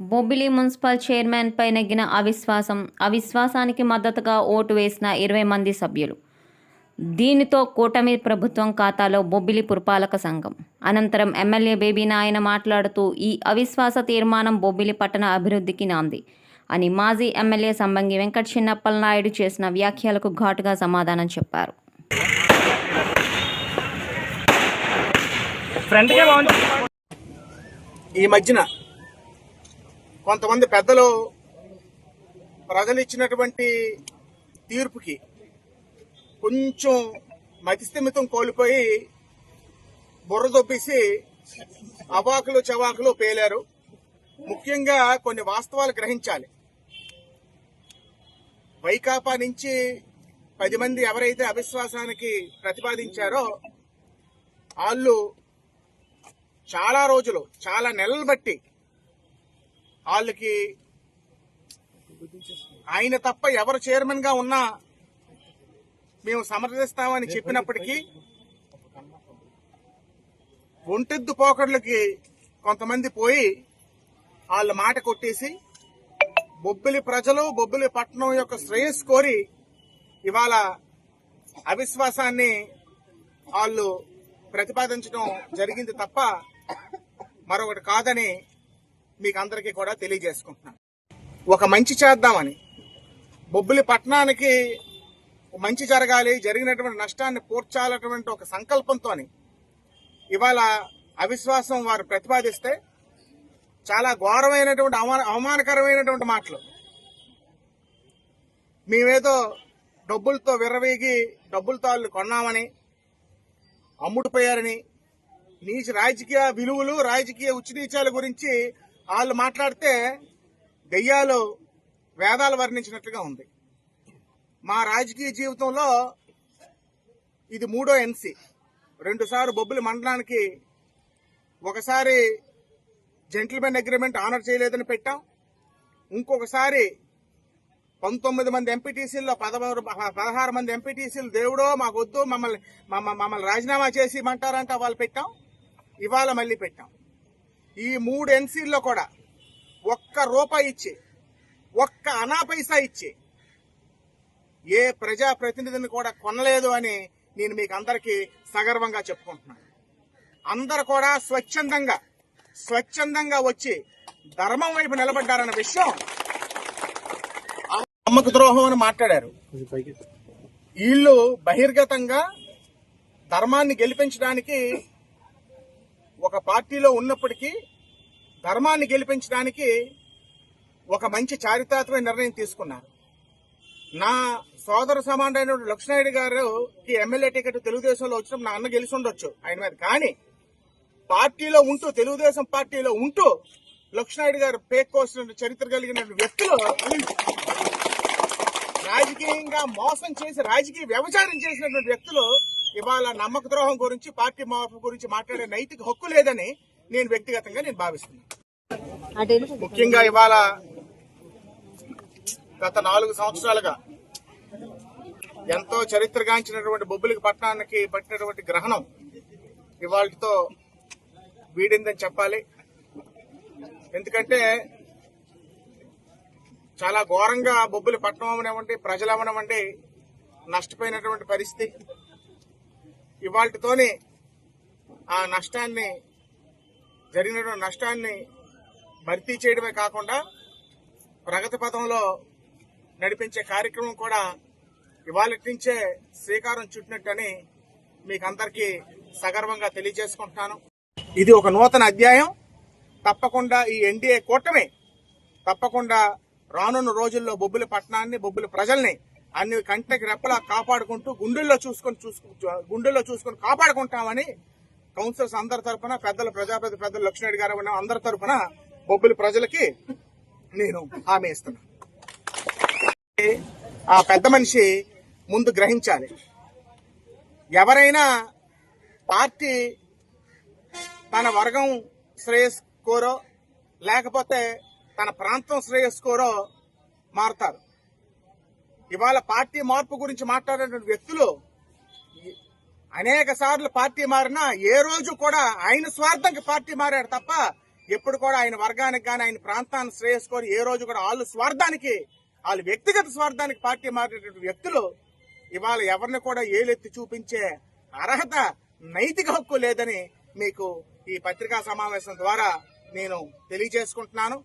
Bobbili municipal chairman పై నెగ్గిన అవిశ్వాసం అవిశ్వాసానికి మద్దతుగా ఓటు వేసిన ఇరవై మంది సభ్యులు. దీనితో కూటమి ప్రభుత్వం ఖాతాలో బొబ్బిలి పురపాలక సంఘం. అనంతరం ఎమ్మెల్యే బేబీ నాయన మాట్లాడుతూ ఈ అవిశ్వాస తీర్మానం బొబ్బిలి పట్టణ అభివృద్ధికి నాంది అని మాజీ ఎమ్మెల్యే సంబంగి వెంకట చిన్నప్పల నాయుడు చేసిన వ్యాఖ్యలకు ఘాటుగా సమాధానం చెప్పారు. ఈ మధ్యన కొంతమంది పెద్దలు ప్రజలు ఇచ్చినటువంటి తీర్పుకి కొంచెం మతిస్థిమితం కోల్పోయి బుర్ర దొబ్బేసి అవాకులు చవాకులు పేలారు. ముఖ్యంగా కొన్ని వాస్తవాలు గ్రహించాలి. వైకాపా నుంచి పది మంది ఎవరైతే అవిశ్వాసానికి ప్రతిపాదించారో వాళ్ళు చాలా రోజులు చాలా నెలలు బట్టి వాళ్ళకి ఆయన తప్ప ఎవరు చైర్మన్గా ఉన్నా మేము సమర్థిస్తామని చెప్పినప్పటికీ ఒంటెద్దు పోకడ్లకి కొంతమంది పోయి వాళ్ళ మాట కొట్టేసి బొబ్బిలి ప్రజలు బొబ్బిలి పట్టణం యొక్క శ్రేయస్ కోరి ఇవాళ అవిశ్వాసాన్ని వాళ్ళు ప్రతిపాదించడం జరిగింది తప్ప మరొకటి కాదని మీకు అందరికీ కూడా తెలియజేసుకుంటున్నాను. ఒక మంచి చేద్దామని బొబ్బిలి పట్టణానికి మంచి జరగాలి జరిగినటువంటి నష్టాన్ని పూడ్చాలటువంటి ఒక సంకల్పంతో ఇవాళ అవిశ్వాసం వారు ప్రతిపాదిస్తే చాలా ఘోరమైనటువంటి అవమాన అవమానకరమైనటువంటి మాటలు. మేమేదో డబ్బులతో విర్రవీగి డబ్బులతో వాళ్ళు కొన్నామని అమ్ముడుపోయారని నీచ రాజకీయ విలువలు రాజకీయ ఉచినీచాల గురించి వాళ్ళు మాట్లాడితే దెయ్యాలు వేదాలు వర్ణించినట్లుగా ఉంది. మా రాజకీయ జీవితంలో ఇది మూడో ఎన్సీ రెండుసార్లు బొబ్బులు మండలానికి ఒకసారి జెంటిల్మెన్ అగ్రిమెంట్ ఆనర్ చేయలేదని పెట్టాం. ఇంకొకసారి పంతొమ్మిది మంది ఎంపీటీసీల్లో పదమూడు పదహారు మంది ఎంపీటీసీలు దేవుడో మాకొద్దు మమ్మల్ని మమ్మల్ని రాజీనామా చేసి ఇమ్మంటారంట వాళ్ళు పెట్టాం. ఇవాళ మళ్ళీ పెట్టాం. ఈ మూడు ఎన్సీల్లో కూడా ఒక్క రూపాయి ఇచ్చి ఒక్క అనా పైసా ఇచ్చి ఏ ప్రజాప్రతినిధిని కూడా కొనలేదు అని నేను మీకు అందరికీ సగర్వంగా చెప్పుకుంటున్నాను. అందరు కూడా స్వచ్ఛందంగా స్వచ్ఛందంగా వచ్చి ధర్మం వైపు నిలబడ్డారన్న విషయం అమ్మకు ద్రోహం అని మాట్లాడారు. వీళ్ళు బహిర్గతంగా ధర్మాన్ని గెలిపించడానికి ఒక పార్టీలో ఉన్నప్పటికీ ధర్మాన్ని గెలిపించడానికి ఒక మంచి చారిత్రాత్మక నిర్ణయం తీసుకున్నారు. నా సోదర సమానుడైన లక్ష్మణాయుడు గారుకి ఎమ్మెల్యే టికెట్ తెలుగుదేశంలో వచ్చినప్పుడు నా అన్న గెలిచి ఉండొచ్చు ఆయన మీద. కానీ పార్టీలో ఉంటూ తెలుగుదేశం పార్టీలో ఉంటూ లక్ష్మణాయుడు గారు పేక్కోసిన చరిత్ర కలిగిన వ్యక్తులు రాజకీయంగా మోసం చేసి రాజకీయ వ్యవచారం చేసినటువంటి వ్యక్తులు ఇవాళ నమ్మక ద్రోహం గురించి పార్టీ మార్పు గురించి మాట్లాడే నైతిక హక్కు లేదని నేను వ్యక్తిగతంగా నేను భావిస్తున్నాను. ముఖ్యంగా ఇవాళ గత నాలుగు సంవత్సరాలుగా ఎంతో చరిత్రగాంచినటువంటి బొబ్బిలికి పట్టణానికి పట్టినటువంటి గ్రహణం ఇవాళతో వీడిందని చెప్పాలి. ఎందుకంటే చాలా ఘోరంగా బొబ్బిలి పట్టణం అవనివ్వండి ప్రజలు అవనివ్వండి నష్టపోయినటువంటి పరిస్థితి. ఇవాళతోనే ఆ నష్టాన్ని జరిగినటువంటి నష్టాన్ని భర్తీ చేయడమే కాకుండా ప్రగతి పథంలో నడిపించే కార్యక్రమం కూడా ఇవాళ నుంచే శ్రీకారం చుట్టినట్టని మీకు అందరికీ సగర్వంగా తెలియజేసుకుంటున్నాను. ఇది ఒక నూతన అధ్యాయం. తప్పకుండా ఈ ఎన్డీఏ కూటమి తప్పకుండా రానున్న రోజుల్లో బొబ్బుల పట్టణాన్ని బొబ్బుల ప్రజల్ని అన్ని కంటకి రెప్పలా కాపాడుకుంటూ గుండెల్లో చూసుకొని చూసుకు గుండెల్లో చూసుకొని కాపాడుకుంటామని కౌన్సిలర్స్ అందరి తరఫున పెద్దల ప్రజాపతి పెద్దలు లక్ష్మణ్ గారు ఉన్న అందరి తరఫున బొబ్బిలి ప్రజలకి నేను హామీ ఇస్తున్నా ఆ పెద్ద మనిషి ముందు గ్రహించాలి. ఎవరైనా పార్టీ తన వర్గం శ్రేయస్ కోరో లేకపోతే తన ప్రాంతం శ్రేయస్ కోరో మారుతారు. ఇవాళ పార్టీ మార్పు గురించి మాట్లాడేటువంటి వ్యక్తులు అనేక సార్లు పార్టీ మారినా ఏ రోజు కూడా ఆయన స్వార్థంకి పార్టీ మారాడు తప్ప ఎప్పుడు కూడా ఆయన వర్గానికి కానీ ఆయన ప్రాంతాన్ని శ్రేయస్కొని ఏ రోజు కూడా వాళ్ళు స్వార్థానికి వాళ్ళు వ్యక్తిగత స్వార్థానికి పార్టీ మారేటటువంటి వ్యక్తులు ఇవాళ ఎవరిని కూడా ఏలెత్తి చూపించే అర్హత నైతిక హక్కు లేదని మీకు ఈ పత్రికా సమావేశం ద్వారా నేను తెలియజేసుకుంటున్నాను.